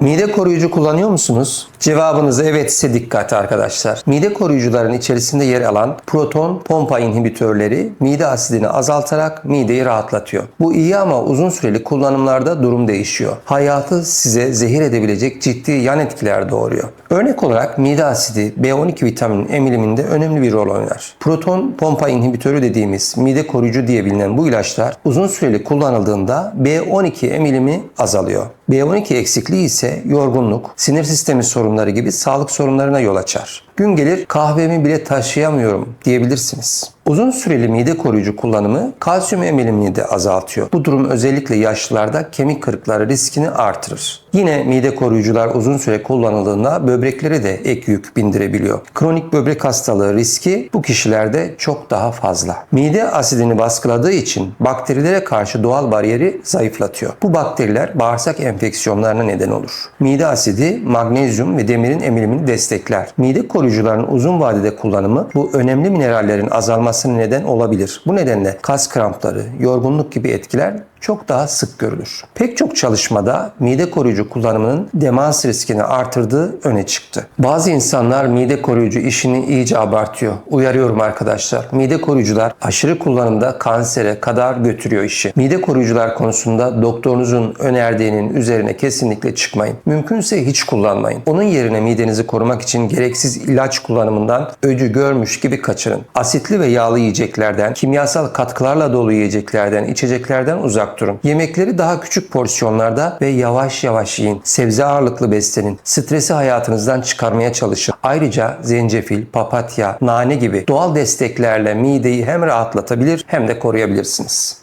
Mide koruyucu kullanıyor musunuz? Cevabınız evet ise dikkat arkadaşlar. Mide koruyucuların içerisinde yer alan proton pompa inhibitörleri mide asidini azaltarak mideyi rahatlatıyor. Bu iyi ama uzun süreli kullanımlarda durum değişiyor. Hayatı size zehir edebilecek ciddi yan etkiler doğuruyor. Örnek olarak mide asidi B12 vitaminin emiliminde önemli bir rol oynar. Proton pompa inhibitörü dediğimiz mide koruyucu diye bilinen bu ilaçlar uzun süreli kullanıldığında B12 emilimi azalıyor. B12 eksikliği ise yorgunluk, sinir sistemi sorunları gibi sağlık sorunlarına yol açar. Gün gelir kahvemi bile taşıyamıyorum diyebilirsiniz. Uzun süreli mide koruyucu kullanımı kalsiyum emilimini de azaltıyor. Bu durum özellikle yaşlılarda kemik kırıkları riskini artırır. Yine mide koruyucular uzun süre kullanıldığında böbreklere de ek yük bindirebiliyor. Kronik böbrek hastalığı riski bu kişilerde çok daha fazla. Mide asidini baskıladığı için bakterilere karşı doğal bariyeri zayıflatıyor. Bu bakteriler bağırsak enfeksiyonlarına neden olur. Mide asidi magnezyum ve demirin emilimini destekler. Mide koruyucuların uzun vadede kullanımı bu önemli minerallerin azalmasına neden olabilir. Bu nedenle kas krampları, yorgunluk gibi etkiler çok daha sık görülür. Pek çok çalışmada mide koruyucu kullanımının demans riskini artırdığı öne çıktı. Bazı insanlar mide koruyucu işini iyice abartıyor. Uyarıyorum arkadaşlar. Mide koruyucular aşırı kullanımda kansere kadar götürüyor işi. Mide koruyucular konusunda doktorunuzun önerdiğinin üzerine kesinlikle çıkmayın. Mümkünse hiç kullanmayın. Onun yerine midenizi korumak için gereksiz ilaç kullanımından öcü görmüş gibi kaçının. Asitli ve yağlı yiyeceklerden, kimyasal katkılarla dolu yiyeceklerden, içeceklerden uzak durun. Yemekleri daha küçük porsiyonlarda ve yavaş yavaş yiyin. Sebze ağırlıklı beslenin. Stresi hayatınızdan çıkarmaya çalışın. Ayrıca zencefil, papatya, nane gibi doğal desteklerle mideyi hem rahatlatabilir hem de koruyabilirsiniz.